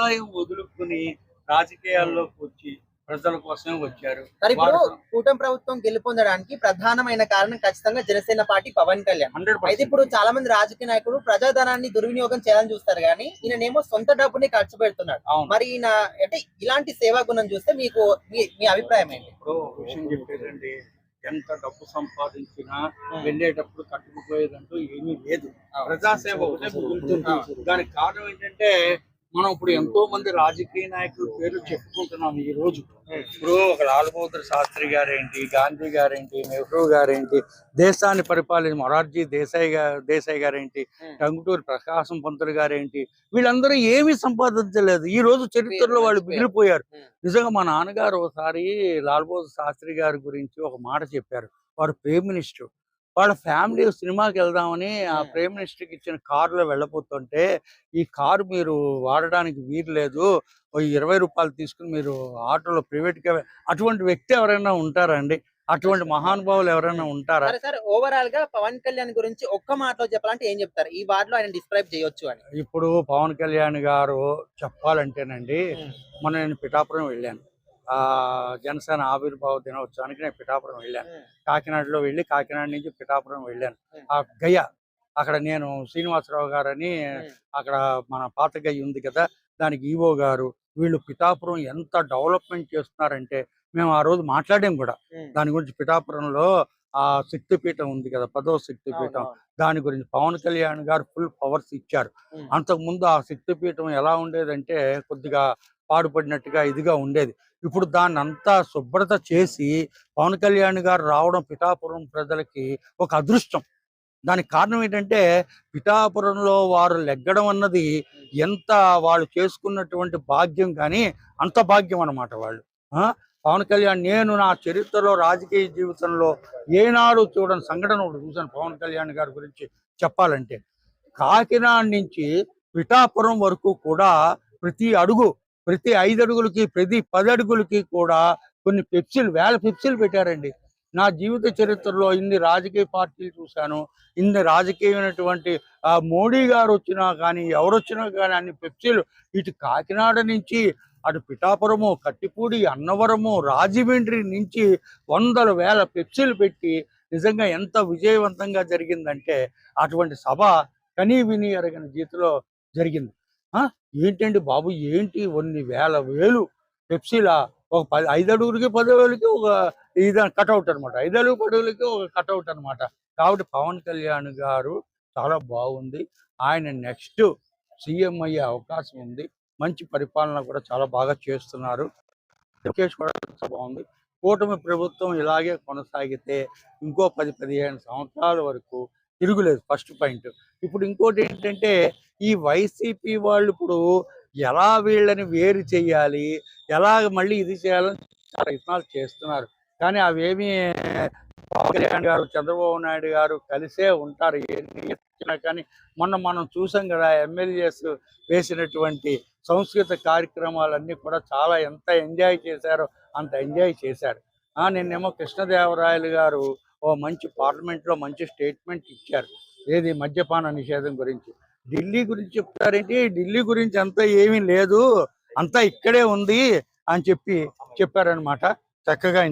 వ్యవసాయం వదులుకుని రాజకీయాల్లోకి వచ్చి ప్రజల కోసమే వచ్చారు. కూటమి ప్రభుత్వం గెలుపొందడానికి ప్రధానమైన కారణం ఖచ్చితంగా జనసేన పార్టీ పవన్ కళ్యాణ్. అయితే ఇప్పుడు చాలా మంది రాజకీయ నాయకులు ప్రజాధనాన్ని దుర్వినియోగం చేయాలని చూస్తారు కానీ ఈయనేమో సొంత డబ్బుని ఖర్చు పెడుతున్నాడు. మరి ఈయన అంటే ఇలాంటి సేవా గుణం చూస్తే మీకు మీ అభిప్రాయం ఏంటి? ఇప్పుడు విషయం చెప్పేదండి ఎంత డబ్బు సంపాదించినా వెళ్ళేటప్పుడు కట్టుకుపోయేదంటూ ఏమీ లేదు. ప్రజాసేవ దానికి కారణం ఏంటంటే మనం ఇప్పుడు ఎంతో మంది రాజకీయ నాయకుల పేర్లు చెప్పుకుంటున్నాం ఈ రోజు. ఇప్పుడు ఒక లాల్ బహదూర్ శాస్త్రి గారేంటి గాంధీ గారేంటి నెహ్రూ గారేంటి దేశాన్ని పరిపాలించిన మొరార్జీ దేశాయ్ గారు దేశాయ్ గారేంటి టంగుటూరి ప్రకాశం పంతులు గారేంటి వీళ్ళందరూ ఏమీ సంపాదించలేదు. ఈ రోజు చరిత్రలో వాళ్ళు మిగిలిపోయారు. నిజంగా మా నాన్నగారు ఒకసారి లాల్ బహదూర్ శాస్త్రి గారి గురించి ఒక మాట చెప్పారు. వారు ప్రైమ్ మినిస్టర్. వాళ్ళ ఫ్యామిలీ సినిమాకి వెళ్దామని ఆ. ప్రైమ్ మినిస్టర్కి ఇచ్చిన కారులో వెళ్ళబోతుంటే ఈ కారు మీరు వాడడానికి వీలు లేదు. ఇరవై రూపాయలు తీసుకుని మీరు ఆటోలో ప్రైవేట్గా అటువంటి వ్యక్తి ఎవరైనా ఉంటారండి అటువంటి మహానుభావులు ఎవరైనా ఉంటారా? సరే ఓవరాల్గా పవన్ కళ్యాణ్ గురించి ఒక్క మాటలో చెప్పాలంటే ఏం చెప్తారు? ఈ వార్డులో ఆయన డిస్క్రైబ్ చేయొచ్చు అని. ఇప్పుడు పవన్ కళ్యాణ్ గారు చెప్పాలంటేనండి మొన్న నేను పిఠాపురం వెళ్ళాను. జనసేన ఆవిర్భావ దినోత్సవానికి నేను పిఠాపురం వెళ్ళాను. కాకినాడలో వెళ్ళి కాకినాడ నుంచి పిఠాపురం వెళ్ళాను. ఆ. గయ అక్కడ నేను శ్రీనివాసరావు గారని అక్కడ మన పాత గయ్య ఉంది కదా దానికి ఈవో గారు వీళ్ళు పిఠాపురం ఎంత డెవలప్మెంట్ చేస్తున్నారంటే మేము ఆ రోజు మాట్లాడాం కూడా. దాని గురించి పిఠాపురంలో ఆ శక్తిపీఠం ఉంది కదా పదో శక్తిపీఠం. దాని గురించి పవన్ కళ్యాణ్ గారు ఫుల్ పవర్స్ ఇచ్చారు. ఉమ్. అంతకు ముందు ఆ శక్తిపీఠం ఎలా ఉండేదంటే కొద్దిగా పాడుపడినట్టుగా ఇదిగా ఉండేది. ఇప్పుడు దాన్ని అంతా శుభ్రత చేసి పవన్ కళ్యాణ్ గారు రావడం పిఠాపురం ప్రజలకి ఒక అదృష్టం. దానికి కారణం ఏంటంటే పిఠాపురంలో వారు లెగ్గడం అన్నది ఎంత వాళ్ళు చేసుకున్నటువంటి భాగ్యం కానీ అంత భాగ్యం అన్నమాట వాళ్ళు. ఆ? పవన్ కళ్యాణ్ నేను నా చరిత్రలో రాజకీయ జీవితంలో ఏనాడు చూడని సంఘటన ఒకటి చూశాను పవన్ కళ్యాణ్ గారి గురించి చెప్పాలంటే. కాకినాడ నుంచి పిఠాపురం వరకు కూడా ప్రతి అడుగు ప్రతి ఐదు అడుగులకి ప్రతి పది అడుగులకి కూడా కొన్ని పెప్సీలు వేల పెప్సీలు పెట్టారండి. నా జీవిత చరిత్రలో ఇన్ని రాజకీయ పార్టీలు చూశాను. ఇన్ని రాజకీయమైనటువంటి ఆ మోడీ గారు వచ్చినా కానీ ఎవరొచ్చినా కానీ అన్ని పెప్సీలు ఇటు కాకినాడ నుంచి అటు పిఠాపురము కట్టిపూడి అన్నవరము రాజమండ్రి నుంచి వందల వేల పెప్సీలు పెట్టి నిజంగా ఎంత విజయవంతంగా జరిగిందంటే అటువంటి సభ కనీ విని ఎరగని జరిగింది. ఏంటండి బాబు? ఏంటి కొన్ని వేల వేలు? పెప్సీలా? ఒక పది ఐదు అడుగులకి పది ఒక ఇది కట్అవుట్ అనమాట ఐదు అడుగు పది ఒక కట్అవుట్ అనమాట కాబట్టి పవన్ కళ్యాణ్ గారు చాలా బాగుంది. ఆయన నెక్స్ట్ సీఎం అయ్యే అవకాశం ఉంది. మంచి పరిపాలన కూడా చాలా బాగా చేస్తున్నారు. లోకేష్ కూడా బాగుంది. కూటమి ప్రభుత్వం ఇలాగే కొనసాగితే ఇంకో పది పదిహేను సంవత్సరాల వరకు తిరుగులేదు ఫస్ట్ పాయింట్ ఇప్పుడు ఇంకోటి ఏంటంటే ఈ వైసీపీ వాళ్ళు ఇప్పుడు ఎలా వీళ్ళని వేరు చేయాలి ఎలా మళ్ళీ ఇది చేయాలని ప్రయత్నాలు చేస్తున్నారు. కానీ అవేమి పవన్ కళ్యాణ్ గారు చంద్రబాబు నాయుడు గారు కలిసే ఉంటారు. ఎన్ని కానీ మొన్న మనం చూసాం కదా ఎమ్మెల్యేస్ వేసినటువంటి సంస్కృత కార్యక్రమాలన్నీ కూడా చాలా ఎంత ఎంజాయ్ చేశారో అంత ఎంజాయ్ చేశారు. నిన్నేమో కృష్ణదేవరాయలు గారు ఓ మంచి పార్లమెంట్లో మంచి స్టేట్మెంట్ ఇచ్చారు. ఏది మద్యపాన నిషేధం గురించి? ఢిల్లీ గురించి చెప్తారేంటి? ఢిల్లీ గురించి అంతా ఏమీ లేదు. అంతా ఇక్కడే ఉంది అని చెప్పి చెప్పారనమాట చక్కగా